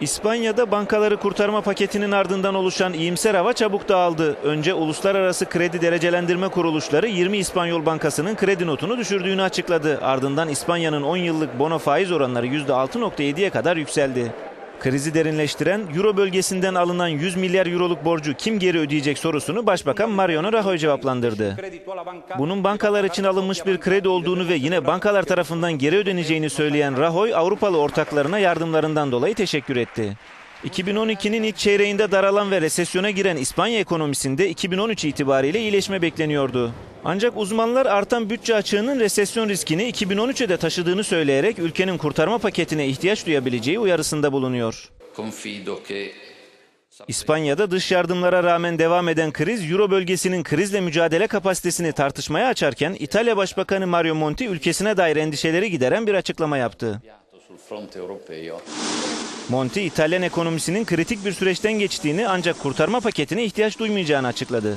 İspanya'da bankaları kurtarma paketinin ardından oluşan iyimser hava çabuk dağıldı. Önce uluslararası kredi derecelendirme kuruluşları 20 İspanyol bankasının kredi notunu düşürdüğünü açıkladı. Ardından İspanya'nın 10 yıllık bono faiz oranları %6.7'ye kadar yükseldi. Krizi derinleştiren Euro bölgesinden alınan 100 milyar euroluk borcu kim geri ödeyecek sorusunu Başbakan Mariano Rajoy cevaplandırdı. Bunun bankalar için alınmış bir kredi olduğunu ve yine bankalar tarafından geri ödeneceğini söyleyen Rajoy, Avrupalı ortaklarına yardımlarından dolayı teşekkür etti. 2012'nin ilk çeyreğinde daralan ve resesyona giren İspanya ekonomisinde 2013 itibariyle iyileşme bekleniyordu. Ancak uzmanlar artan bütçe açığının resesyon riskini 2013'e de taşıdığını söyleyerek ülkenin kurtarma paketine ihtiyaç duyabileceği uyarısında bulunuyor. İspanya'da dış yardımlara rağmen devam eden kriz, Euro bölgesinin krizle mücadele kapasitesini tartışmaya açarken İtalya Başbakanı Mario Monti ülkesine dair endişeleri gideren bir açıklama yaptı. Monti, İtalyan ekonomisinin kritik bir süreçten geçtiğini ancak kurtarma paketine ihtiyaç duymayacağını açıkladı.